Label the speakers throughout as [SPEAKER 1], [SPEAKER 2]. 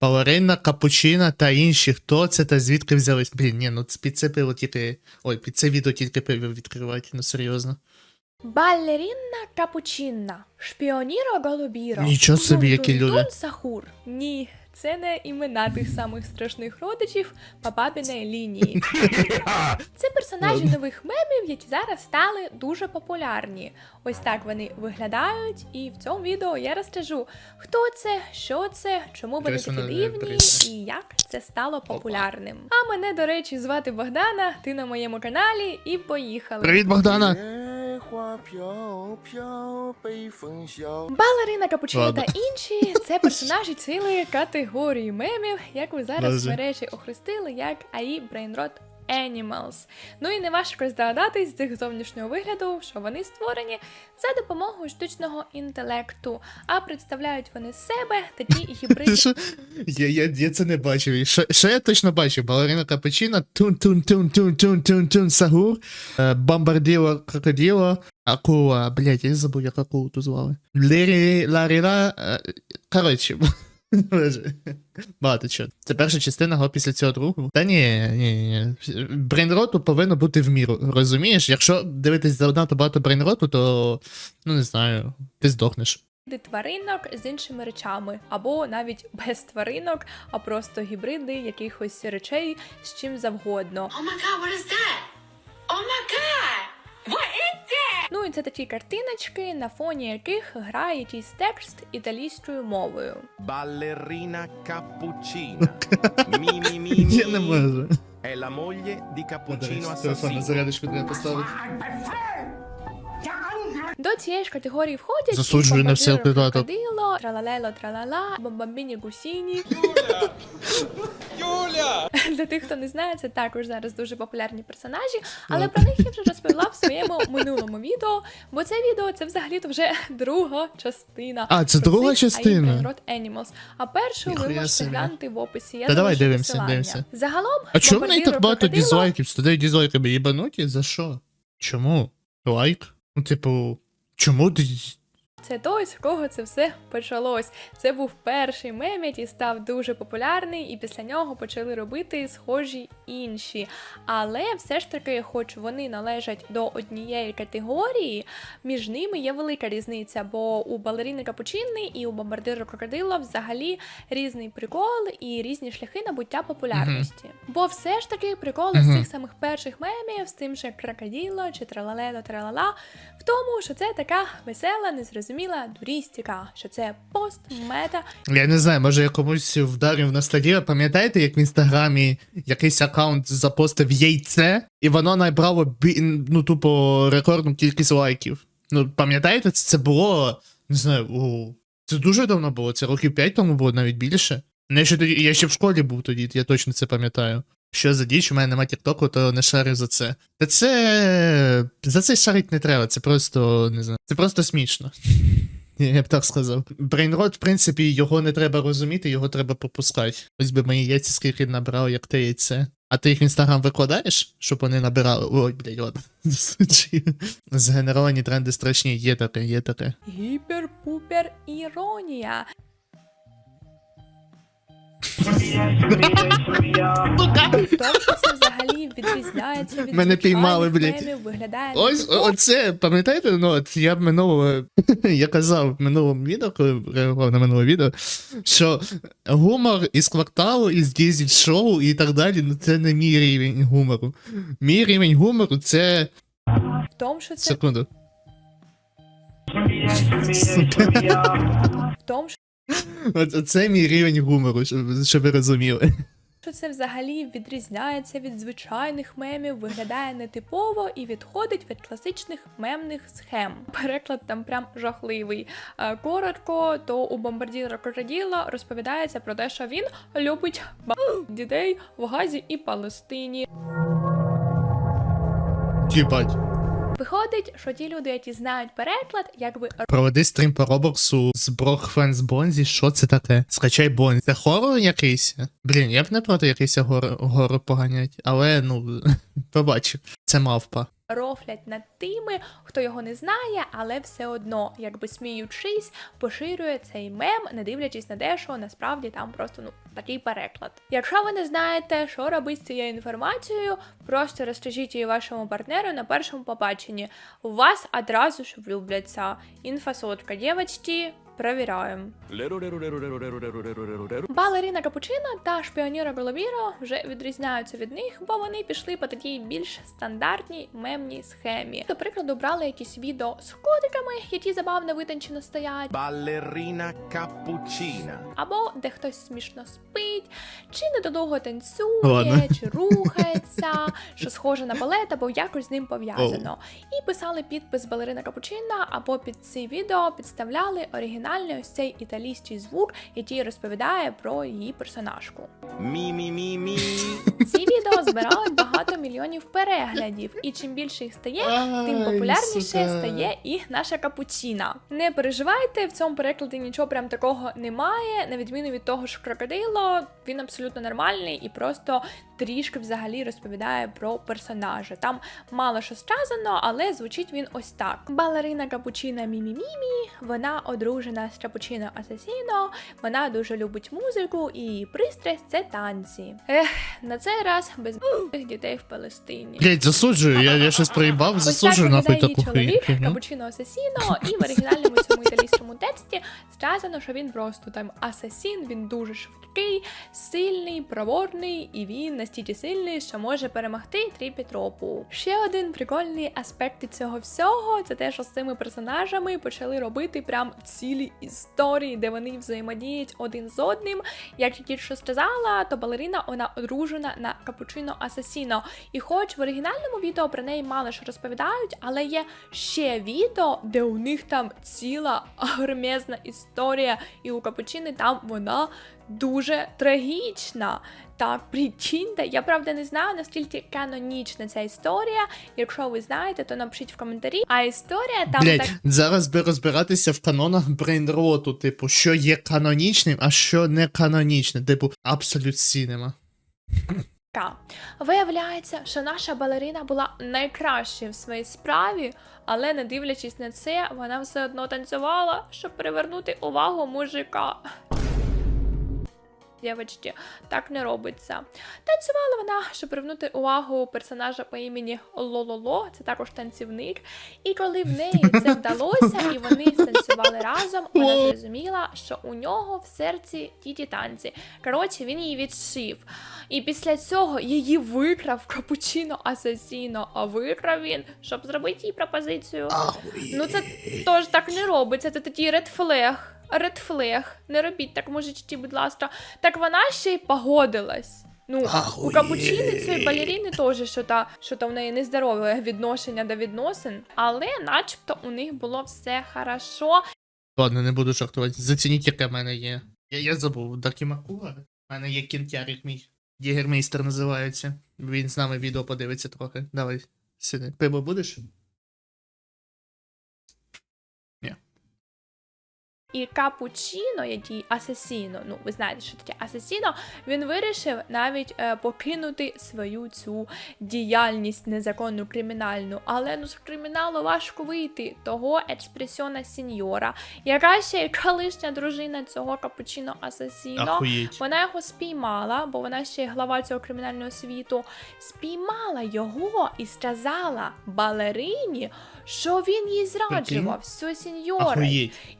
[SPEAKER 1] Балерина, капучина та інші. Хто це та звідки взялись? Блін, ні, ну це- під це пиво тільки. Ой, під це відео тільки пиво відкривати, ну серйозно.
[SPEAKER 2] Балерінна капучинна, шпіоніро голубіро.
[SPEAKER 1] Нічого собі, які люди.
[SPEAKER 2] Сахур. Ні, це не імена тих самих страшних родичів по папіної лінії. Це персонажі нових мемів, які зараз стали дуже популярні. Ось так вони виглядають, і в цьому відео я розкажу, хто це, що це, чому вони такі дивні і як це стало популярним. А мене, до речі, звати Богдана. Ти на моєму каналі, і поїхали.
[SPEAKER 1] Привіт, Богдана!
[SPEAKER 3] 雪花飘飘，北风萧。
[SPEAKER 2] Балерина Капучино
[SPEAKER 1] Ладно.
[SPEAKER 2] та інші це персонажі цілої категорії мемів, яку зараз
[SPEAKER 1] Боже.
[SPEAKER 2] в мережі охрестили як AI Brainrot Animals. Ну і не важко здогадатись з їх зовнішнього вигляду, що вони створені за допомогою штучного інтелекту, а представляють вони себе такі гібриди
[SPEAKER 1] Я, я, я це не бачив. І Що, що я точно бачив? Балерина капучина, тун тун тун тун тун тун тун сагур, е, бомбарділо крокоділо, акула, блять, я забув, як акулу ту звали. Лірі, ларіра, е, коротше. Багато чого. Це перша частина, а після цього другу. Та ні, ні, ні. Брейнроту повинно бути в міру. Розумієш? Якщо дивитись занадто багато брейнроту, то ну не знаю, ти здохнеш.
[SPEAKER 2] тваринок з іншими речами, або навіть без тваринок, а просто гібриди якихось речей з чим завгодно.
[SPEAKER 4] Oh my god, what is that? Oh my god! What is that?
[SPEAKER 2] Ну і це такі картиночки, на фоні яких грає якийсь текст італійською мовою.
[SPEAKER 5] Балерина mi
[SPEAKER 1] Я не можу.
[SPEAKER 5] È la moglie di Cappuccino
[SPEAKER 1] Телефон на
[SPEAKER 5] Assassino.
[SPEAKER 1] зарядочку треба поставити.
[SPEAKER 2] До цієї ж категорії входять
[SPEAKER 1] Засуджую на додаток.
[SPEAKER 2] крокодило, тралалело, тралала, бомбамбіні гусіні. Для тих, хто не знає, це також зараз дуже популярні персонажі, але про них я вже розповіла в своєму минулому відео, бо це відео це взагалі-то вже друга частина.
[SPEAKER 1] А, це друга
[SPEAKER 2] цих
[SPEAKER 1] частина?
[SPEAKER 2] Animals. А першу ви можете глянути в описі. Я
[SPEAKER 1] Та давай дивимося, дивимося.
[SPEAKER 2] Загалом,
[SPEAKER 1] А чому в неї так багато
[SPEAKER 2] крокодило
[SPEAKER 1] дізлайків? Студи дізлайками їбануті? За що? Чому? Лайк? Ну, типу, чому.
[SPEAKER 2] Це той, з кого це все почалось. Це був перший мем, який став дуже популярний, і після нього почали робити схожі інші. Але все ж таки, хоч вони належать до однієї категорії, між ними є велика різниця, бо у балеріни капучини і у бомбардиру крокодила взагалі різний прикол і різні шляхи набуття популярності. Бо все ж таки прикол
[SPEAKER 1] Мгм.
[SPEAKER 2] з цих самих перших мемів, з тим же крокодило чи тралалело тралала, в тому, що це така весела, незрозуміла дурістика, що це пост, мета,
[SPEAKER 1] Я не знаю, може я комусь вдарив на стадіо. Пам'ятаєте, як в інстаграмі якийсь аккаунт запостив яйце, і воно набрало бі... ну, тупо рекордну кількість лайків. Ну, пам'ятаєте, це, було. Не знаю, о, це дуже давно було, це років 5 тому було навіть більше. Я ще, я ще в школі був тоді, я точно це пам'ятаю. Що за діч, у мене нема тіктоку, то не шарю за це. Та це. За це шарить не треба, це просто не знаю. Це просто смішно. Я б так сказав. Брейнрот, в принципі, його не треба розуміти, його треба пропускати. Ось би мої яйця скільки набрали, як те яйце. А ти їх в інстаграм викладаєш, щоб вони набирали. Ой, блядь, ладно. Згенеровані тренди страшні, є таке, є таке.
[SPEAKER 2] гіпер-пупер іронія. Тому що це взагалі відрізняється від
[SPEAKER 1] Мене піймали, блядь.
[SPEAKER 2] мемів, виглядає
[SPEAKER 1] Ось
[SPEAKER 2] нетипово.
[SPEAKER 1] оце, пам'ятаєте? Ну, от я в минулого, я казав в минулому відео, коли реагував на минуле відео, що гумор із кварталу, із дізель шоу і так далі, ну це не мій рівень гумору. Мій рівень гумору це.
[SPEAKER 2] в тому, що це
[SPEAKER 1] Секунду.
[SPEAKER 2] в тому,
[SPEAKER 1] це мій рівень гумору, щоб, ви розуміли.
[SPEAKER 2] що це взагалі відрізняється від звичайних мемів, виглядає нетипово і відходить від класичних мемних схем. Переклад там прям жахливий. Е, Коротко, то у бомбардіра крокоділа розповідається про те, що він любить ба- дітей в Газі і Палестині.
[SPEAKER 1] Їбать.
[SPEAKER 2] Виходить, що ті люди, які знають переклад, якби
[SPEAKER 1] Проведи стрім по Робоксу з Брокфенс Бонзі. Що це таке? Скачай Бонзі. Це хорор якийсь? Блін, я б не проти якийсь гор, поганять, але ну, побачив. Це мавпа.
[SPEAKER 2] рофлять над тими, хто його не знає, але все одно, якби сміючись, поширює цей мем, не дивлячись на те, що насправді там просто ну такий переклад. Якщо ви не знаєте, що робити з цією інформацією, просто розкажіть її вашому партнеру на першому побаченні. У вас одразу ж влюбляться. Інфосотка, дівчатки, провіряємо. Балерина Капучино та шпіоніра Голобіро вже відрізняються від них, бо вони пішли по такій більш стандартній мемній схемі. До прикладу, брали якісь відео з котиками, які забавно витончено стоять,
[SPEAKER 5] Ballerina cappuccina.
[SPEAKER 2] або де хтось смішно спить, чи недолуго танцює,
[SPEAKER 1] Ладно.
[SPEAKER 2] чи рухається, що схоже на балет, або якось з ним пов'язано. І писали підпис балерина Капучино, або під ці відео підставляли оригінальний ось цей італійський звук, який розповідає про її персонажку.
[SPEAKER 5] Mi.
[SPEAKER 2] Ці відео збирають багато мільйонів переглядів, і чим більше їх стає, тим популярніше
[SPEAKER 1] сука.
[SPEAKER 2] стає і наша капучина. Не переживайте, в цьому перекладі нічого прям такого немає. На відміну від того ж крокодило, він абсолютно нормальний і просто трішки взагалі розповідає про персонажа. Там мало що сказано, але звучить він ось так: балерина капучина Мімі-Мімі, вона одружена з капучино Асасіно, вона дуже любить музику і її пристрасть це танці. Ех, на цей раз без дітей в Палестині.
[SPEAKER 1] Блять, засуджую, я, я щось проїбав, засуджую нахуй таку
[SPEAKER 2] чоловік. Капучино Асасіно, і в оригінальному цьому італійському тексті сказано, що він просто там асасін, він дуже швидкий, сильний, проворний, і він настільки сильний, що може перемогти Тріпітропу. Ще один прикольний аспект цього всього це те, що з цими персонажами почали робити прям цілі історії, де вони взаємодіють один з одним. Як тільки що сказала, то балерина вона одружена на капучино Асасіно. І хоч в оригінальному відео про неї мало що розповідають, але є ще відео, де у них там ціла агромезна історія, і у капучини там вона дуже трагічна. Так, причинте. Я правда не знаю, наскільки канонічна ця історія. Якщо ви знаєте, то напишіть в коментарі. А історія там
[SPEAKER 1] Блять,
[SPEAKER 2] так.
[SPEAKER 1] зараз би розбиратися в канонах брейнроту, типу, що є канонічним, а що не канонічне, типу, абсолют сінема.
[SPEAKER 2] Така. Виявляється, що наша балерина була найкращою в своїй справі, але не дивлячись на це, вона все одно танцювала, щоб привернути увагу мужика. Дівчатки, так не робиться. Танцювала вона, щоб привернути увагу персонажа по імені Лололо, це також танцівник. І коли в неї це вдалося, і вони станцювали разом, вона зрозуміла, що у нього в серці ті ті танці. Коротше, він її відшив. І після цього її викрав капучино Асасіно, а викрав він, щоб зробити їй пропозицію. Ну це теж так не робиться, це такий ред флег. Ред. Не робіть так, мужички, будь ласка. Так вона ще й погодилась. Ну, у капучини цієї балеріни теж що та, що та в неї нездорове відношення до відносин, але начебто у них було все хорошо.
[SPEAKER 1] Ладно, не буду жартувати. Зацініть, яке в мене є. Я, я забув, Дакімакула. У мене є кінтярик мій. Єгермейстер називається. Він з нами відео подивиться трохи. Давай, сиди. Пиво будеш?
[SPEAKER 2] І капучино, який асасіно, ну ви знаєте, що таке асасіно, він вирішив навіть е, покинути свою цю діяльність незаконну кримінальну. Але ну з криміналу важко вийти того експресіона сіньора, яка ще й колишня дружина цього капучино асасіно. Вона його спіймала, бо вона ще й глава цього кримінального світу. Спіймала його і сказала балерині, що він їй зраджував, все сіньора.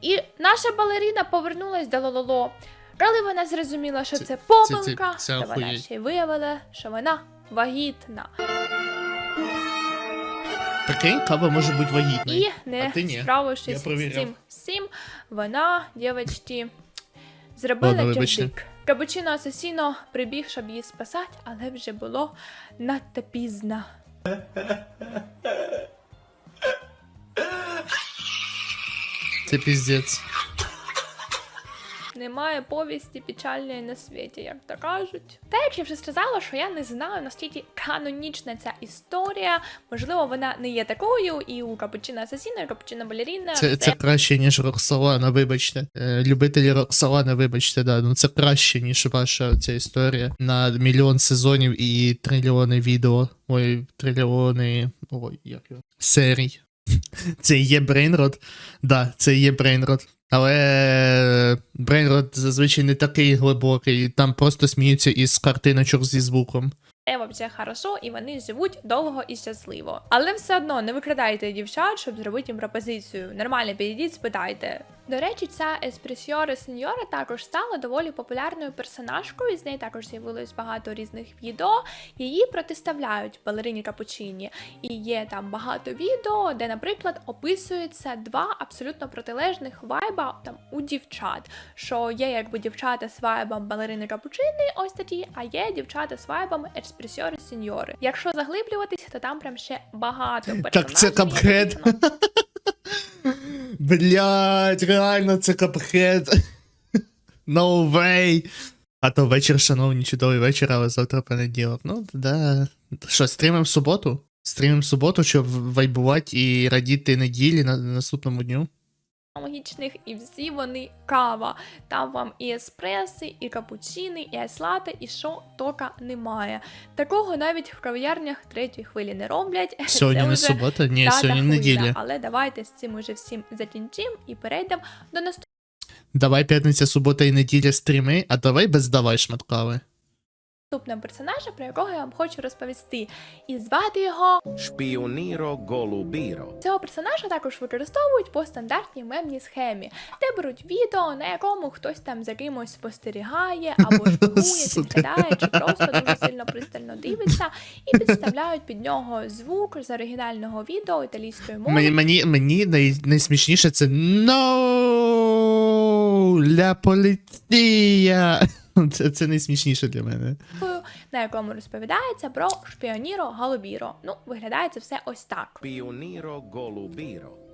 [SPEAKER 2] І наша балерина повернулась до Лололо. Коли вона зрозуміла, що
[SPEAKER 1] Це-
[SPEAKER 2] це,
[SPEAKER 1] це-
[SPEAKER 2] помилка,
[SPEAKER 1] це
[SPEAKER 2] то вона ще й виявила, що вона вагітна.
[SPEAKER 1] Прикинь, кава може бути вагітною.
[SPEAKER 2] І не
[SPEAKER 1] ні.
[SPEAKER 2] справившись з цим всім, вона, дівчатки, зробила
[SPEAKER 1] вибачте.
[SPEAKER 2] Капучино Асасіно прибіг, щоб її спасати, але вже було надто пізно.
[SPEAKER 1] Це піздець.
[SPEAKER 2] Немає повісті печальної на світі, як то кажуть. Та як я вже сказала, що я не знаю, наскільки канонічна ця історія. Можливо, вона не є такою, і у Капучино Асасіно, і у Капучино Балеріна.
[SPEAKER 1] Це, це краще, ніж Роксолана, вибачте. Е, любителі Роксолана, вибачте, да. Ну це краще, ніж ваша ця історія на мільйон сезонів і трильйони відео. Ой, трильйони Ой, як його. Серій. Це є Брейнрод. Да, це є Брейнрод. Але Брейнрод зазвичай не такий глибокий, там просто сміються із картиночок зі звуком.
[SPEAKER 2] Це взагалі хорошо, і вони живуть довго і щасливо. Але все одно не викрадайте дівчат, щоб зробити їм пропозицію. Нормально підійдіть, спитайте. До речі, ця Еспресіоре Сеньора також стала доволі популярною персонажкою. З неї також з'явилось багато різних відео. Її протиставляють балерині Капучині. І є там багато відео, де, наприклад, описуються два абсолютно протилежних вайба там у дівчат. Що є якби дівчата з вайбом балерини Капучини, ось такі, а є дівчата з вайбом Еспресіоре Сеньори. Якщо заглиблюватися, то там прям ще багато персонажів.
[SPEAKER 1] Так це
[SPEAKER 2] написано.
[SPEAKER 1] Блять, реально це капхед. No way. А то вечір, шановні, чудовий вечір, але завтра понеділок. Ну, да. Що, стрімим в суботу? Стрімим в суботу, щоб вайбувати і радіти неділі на наступному дню.
[SPEAKER 2] Магічних, і всі вони кава. Там вам і еспреси, і капучини, і айслати, і що тока немає. Такого навіть в кав'ярнях третьої хвилі не роблять.
[SPEAKER 1] Сьогодні не субота, ні, сьогодні неділя.
[SPEAKER 2] Але давайте з цим уже всім закінчимо і перейдемо до наступного.
[SPEAKER 1] Давай п'ятниця, субота і неділя стріми, а давай без давай шматкави.
[SPEAKER 2] Наступного персонажа, про якого я вам хочу розповісти. І звати його
[SPEAKER 5] Spioniro golubiro.
[SPEAKER 2] Цього персонажа також використовують по стандартній мемній схемі, де беруть відео, на якому хтось там за кимось спостерігає або шпигує, підглядає, чи просто дуже сильно пристально дивиться, і підставляють під нього звук з оригінального відео італійською мовою.
[SPEAKER 1] Мені, мені, мені най, найсмішніше це No! Ля поліція! Це, це найсмішніше для мене.
[SPEAKER 2] на якому розповідається про шпіоніро Галубіро. Ну, виглядає це все ось так.
[SPEAKER 5] Піоніро golubiro.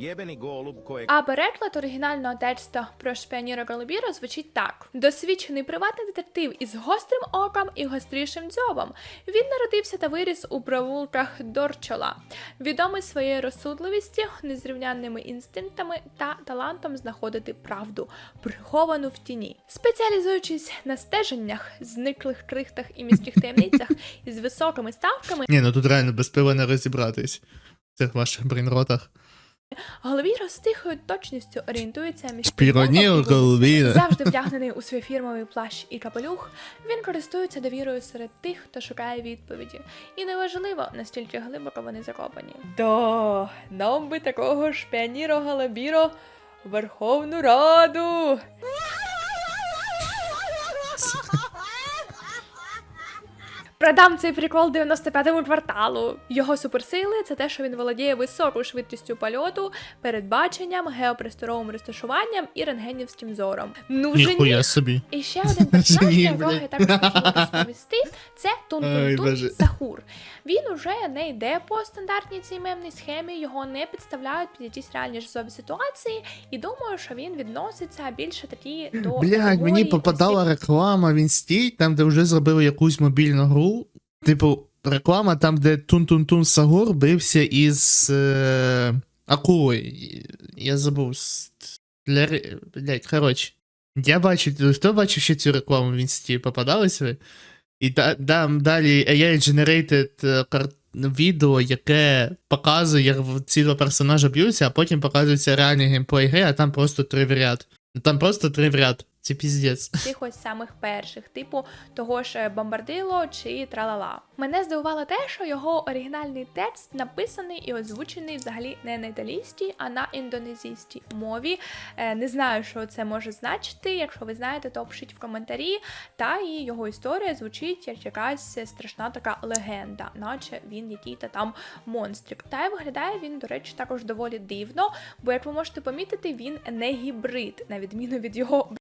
[SPEAKER 5] Kojeg
[SPEAKER 2] А переклад оригінального тексту про шпіоніра Голубіро звучить так: досвідчений приватний детектив із гострим оком і гострішим дзьобом. Він народився та виріс у провулках Дорчола, відомий своєю розсудливістю, незрівнянними інстинктами та талантом знаходити правду, приховану в тіні. Спеціалізуючись на стеженнях, зниклих крихтах і міських таємницях із високими ставками,
[SPEAKER 1] Ні, ну тут реально без пива не розібратись. В цих ваших брейнротах.
[SPEAKER 2] Голубіро з тихою точністю орієнтується між
[SPEAKER 1] Шпіронів
[SPEAKER 2] підводом і вулицею.
[SPEAKER 1] Голубіро.
[SPEAKER 2] Завжди вдягнений у свій фірмовий плащ і капелюх, він користується довірою серед тих, хто шукає відповіді. І неважливо, настільки глибоко вони закопані. До, нам би такого ж піаніро Галабіро в Верховну Раду. Продам цей прикол 95-му кварталу. Його суперсили це те, що він володіє високою швидкістю польоту, передбаченням, геопросторовим розташуванням і рентгенівським зором. Ну вже ні.
[SPEAKER 1] Собі.
[SPEAKER 2] І ще один персонаж, якого я також хочу розповісти, це Тун-Тун-Тун Сахур. Він уже не йде по стандартній цій мемній схемі, його не підставляють під якісь реальні життєві ситуації, і думаю, що він відноситься більше такі до
[SPEAKER 1] Блядь, мені попадала реклама в інсті, там, де вже зробили якусь мобільну гру. Типу, реклама там, де Тун-Тун-Тун Сагур бився із е, акулою. Я забув. Для... Блядь, коротше. Я бачив, хто бачив ще цю рекламу в інсті? Попадались ви? І та, там далі AI-generated е, відео, яке показує, як ці два персонажа б'ються, а потім показується реальний геймплей гри, а там просто три в ряд. Там просто три в ряд. Це піздець.
[SPEAKER 2] тих ось самих перших, типу того ж Бомбардило чи Тралала. Мене здивувало те, що його оригінальний текст написаний і озвучений взагалі не на італійській, а на індонезійській мові. Е, не знаю, що це може значити. Якщо ви знаєте, то пишіть в коментарі. Та і його історія звучить як якась страшна така легенда, наче він який-то там монстрик. Та й виглядає він, до речі, також доволі дивно, бо як ви можете помітити, він не гібрид, на відміну від його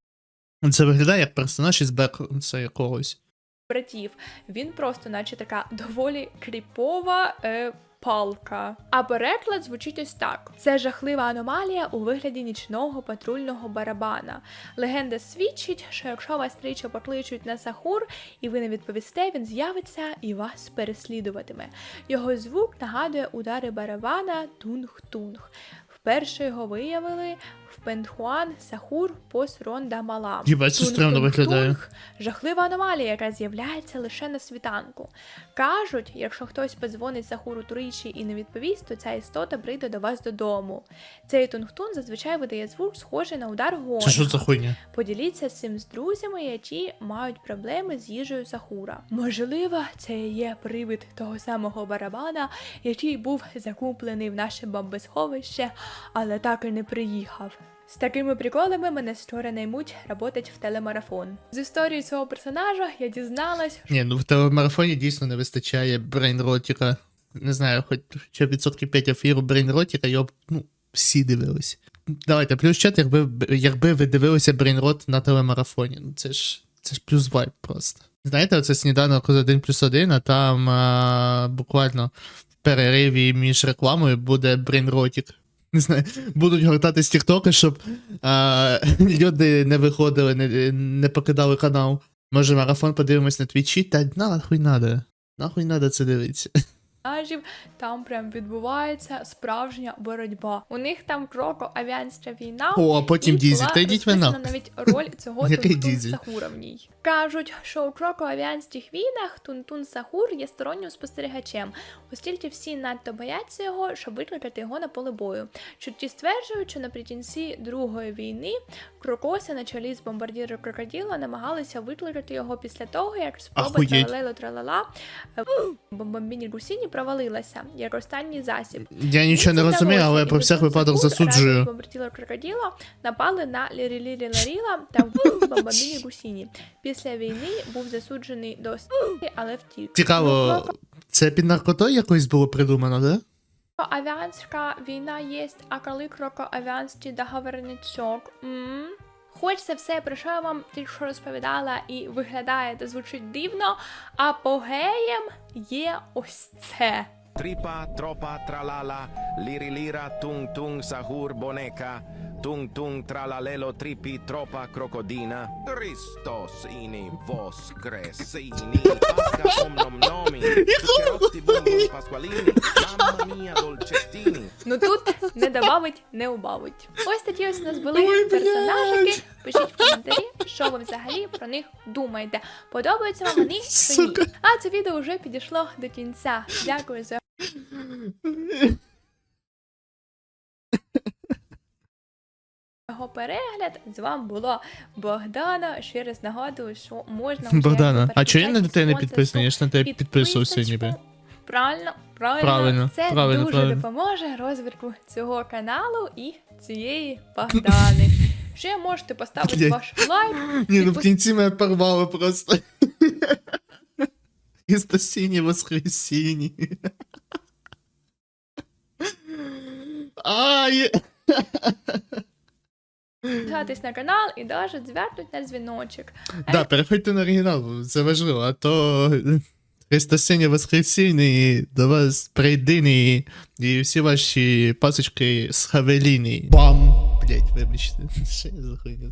[SPEAKER 1] Це виглядає як персонаж із Беконса якогось.
[SPEAKER 2] братів. Він просто, наче така доволі кріпова. Е, Палка. А переклад звучить ось так: це жахлива аномалія у вигляді нічного патрульного барабана. Легенда свідчить, що якщо вас тричі покличуть на сахур, і ви не відповісте, він з'явиться і вас переслідуватиме. Його звук нагадує удари барабана тунг-тунг. Вперше його виявили Пентхуан, Сахур, Пос, Ронда, Мала.
[SPEAKER 1] Їбать, це стрьомно виглядає.
[SPEAKER 2] Жахлива аномалія, яка з'являється лише на світанку. Кажуть, якщо хтось подзвонить Сахуру тричі і не відповість, то ця істота прийде до вас додому. Цей тунгтун зазвичай видає звук, схожий на удар гонга.
[SPEAKER 1] Це що за хуйня?
[SPEAKER 2] Поділіться з цим з друзями, які мають проблеми з їжею Сахура. Можливо, це є привид того самого барабана, який був закуплений в наше бомбосховище, але так і не приїхав. З такими приколами мене скоро наймуть работать в телемарафон. З історії цього персонажа я дізналась,
[SPEAKER 1] Ні, ну в телемарафоні дійсно не вистачає брейнротіка. Не знаю, хоч ще відсотків 5 ефіру брейнротіка, його ну, всі дивились. Давайте, плюс чат, якби, якби ви дивилися брейнрот на телемарафоні. Ну це ж це ж плюс вайб просто. Знаєте, оце сніданок з 1 плюс 1, а там а, буквально в перериві між рекламою буде брейнротік. Не знаю, будуть гортати з Тіктока, щоб а, люди не виходили, не, не покидали канал. Може, марафон подивимось на твічі, та нахуй надо. Нахуй надо це дивитися.
[SPEAKER 2] там прям відбувається справжня боротьба. У них там кроко-авіанська війна.
[SPEAKER 1] О, а потім
[SPEAKER 2] і
[SPEAKER 1] Дізель. Та йдіть нахуй.
[SPEAKER 2] навіть роль цього Сахура в ній. Кажуть, що у кроко-авіанських війнах Тунтун Сахур є стороннім спостерігачем, оскільки всі надто бояться його, щоб викликати його на поле бою. Чутки стверджують, що наприкінці Другої війни Крокося на чолі з бомбардіром крокоділа намагалися викликати його після того, як спроба тралело тралала бомбомбіні Гусіні провалилася як останній засіб.
[SPEAKER 1] Я нічого не розумію, але про всяк випадок засуджую.
[SPEAKER 2] бомбарділо крокоділа напали на Лірілірі Ларіла та вбили бомбомбіні Гусіні. Після війни був засуджений до смерті, але втік.
[SPEAKER 1] Цікаво, це під наркотою якось було придумано, да?
[SPEAKER 2] Авіанська війна є, а коли крокоавіанський договорничок? М? Хоч це все, про що я вам тільки що розповідала, і виглядає та звучить дивно, апогеєм є ось це.
[SPEAKER 5] Tripa, tropa, tralala, lirilira, tung tung, sahur, boneca, tung tung, tralalelo, tripi, tropa, crocodina. Christos ini voskresini, pasca omnom nomi, zuccherotti, bumbum, pasqualini, mamma mia, dolcettini.
[SPEAKER 2] Ну тут не добавить, не убавить. Ось такі ось у нас були
[SPEAKER 1] Ой,
[SPEAKER 2] персонажики. Пишіть в коментарі, що ви взагалі про них думаєте. Подобаються вам вони чи ні. А це відео вже підійшло до кінця. Дякую за його перегляд. З вами було Богдана. Ще раз нагадую, що можна вже
[SPEAKER 1] Богдана, а чого я на тебе не підписаний? Я ж на тебе підписувався ніби.
[SPEAKER 2] Правильно, правильно,
[SPEAKER 1] Правильно,
[SPEAKER 2] це
[SPEAKER 1] правильно,
[SPEAKER 2] дуже
[SPEAKER 1] правильно.
[SPEAKER 2] допоможе розвитку цього каналу і цієї Богдани. Ще можете поставити ваш лайк.
[SPEAKER 1] Ні, ну в кінці мене порвало просто. Істосіні воскресіні. Ай!
[SPEAKER 2] Підписатись на канал і навіть звернуть на дзвіночок.
[SPEAKER 1] Да, переходьте на оригінал, це важливо, а то Христосині Воскресіння до вас прийдині і всі ваші пасочки з Хавеліні. Бам! Блять, вибачте, що я за хуйня?